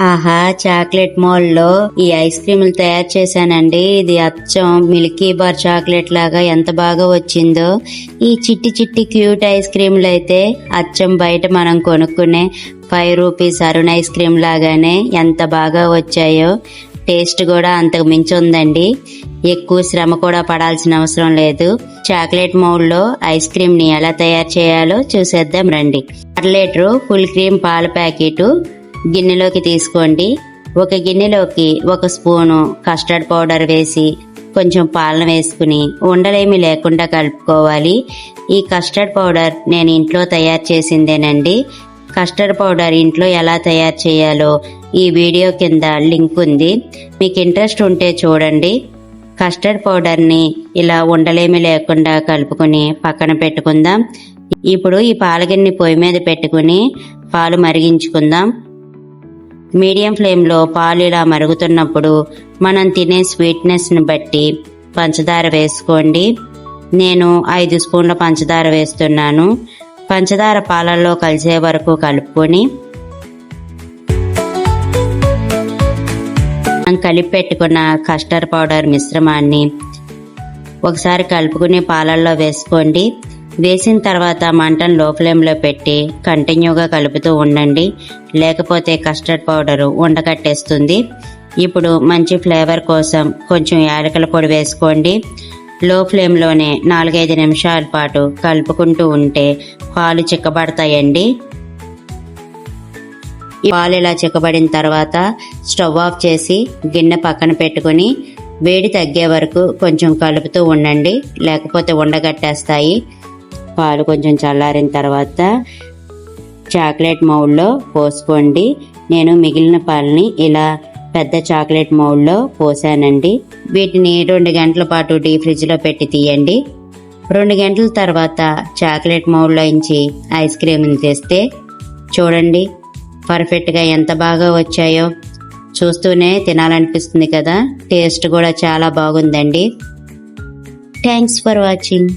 ఆహా చాక్లెట్ మాల్లో ఈ ఐస్ క్రీములు తయారు చేశానండి. ఇది అచ్చం మిల్కీ బార్ చాక్లెట్ లాగా ఎంత బాగా వచ్చిందో. ఈ చిట్టి చిట్టి క్యూట్ ఐస్ క్రీములు అయితే అచ్చం బయట మనం కొనుక్కునే five rupees Arun ice cream లాగానే ఎంత బాగా వచ్చాయో. టేస్ట్ కూడా అంతకు మించి ఉందండి. ఎక్కువ శ్రమ కూడా పడాల్సిన అవసరం లేదు. చాక్లెట్ మౌల్లో లో ఐస్ క్రీమ్ని ఎలా తయారు చేయాలో చూసేద్దాం రండి. అర లీటరు ఫుల్ క్రీమ్ పాల ప్యాకెట్ గిన్నెలోకి తీసుకోండి. ఒక గిన్నెలోకి ఒక స్పూను కస్టర్డ్ పౌడర్ వేసి కొంచెం పాలన వేసుకుని ఉండలేమి లేకుండా కలుపుకోవాలి. ఈ కస్టర్డ్ పౌడర్ నేను ఇంట్లో తయారు చేసిందేనండి. కస్టర్డ్ పౌడర్ ఇంట్లో ఎలా తయారు చేయాలో ఈ వీడియో కింద లింక్ ఉంది. మీకు ఇంట్రెస్ట్ ఉంటే చూడండి. కస్టర్డ్ పౌడర్ని ఇలా ఉండలేమి లేకుండా కలుపుకొని పక్కన పెట్టుకుందాం. ఇప్పుడు ఈ పాలగిన్ని పొయ్యి మీద పెట్టుకుని పాలు మరిగించుకుందాం. మీడియం ఫ్లేమ్లో పాలు ఇలా మరుగుతున్నప్పుడు మనం తినే స్వీట్నెస్ని బట్టి పంచదార వేసుకోండి. నేను ఐదు స్పూన్ల పంచదార వేస్తున్నాను. పంచదార పాలల్లో కలిసే వరకు కలుపుకొని మనం కలిపి పెట్టుకున్న కస్టర్డ్ పౌడర్ మిశ్రమాన్ని ఒకసారి కలుపుకుని పాలల్లో వేసుకోండి. వేసిన తర్వాత మంటను లో ఫ్లేమ్లో పెట్టి కంటిన్యూగా కలుపుతూ ఉండండి. లేకపోతే కస్టర్డ్ పౌడరు ఉండకట్టేస్తుంది. ఇప్పుడు మంచి ఫ్లేవర్ కోసం కొంచెం యాలకుల పొడి వేసుకోండి. లో ఫ్లేమ్లోనే నాలుగైదు నిమిషాల పాటు కలుపుకుంటూ ఉంటే పాలు చిక్కబడతాయండి. పాలు ఇలా చిక్కబడిన తర్వాత స్టవ్ ఆఫ్ చేసి గిన్నె పక్కన పెట్టుకుని వేడి తగ్గే వరకు కొంచెం కలుపుతూ ఉండండి. లేకపోతే ఉండగట్టేస్తాయి. పాలు కొంచెం చల్లారిన తర్వాత చాక్లెట్ మౌల్లో పోసుకోండి. నేను మిగిలిన పాలని ఇలా పెద్ద చాక్లెట్ మౌల్లో పోసానండి. వీటిని రెండు గంటల పాటు డీ ఫ్రిడ్జ్లో పెట్టి తీయండి. రెండు గంటల తర్వాత చాక్లెట్ మౌల్లో ఇంచి ఐస్ క్రీమ్ని తెస్తే చూడండి పర్ఫెక్ట్గా ఎంత బాగా వచ్చాయో. చూస్తూనే తినాలనిపిస్తుంది కదా. టేస్ట్ కూడా చాలా బాగుందండి. Thanks for watching.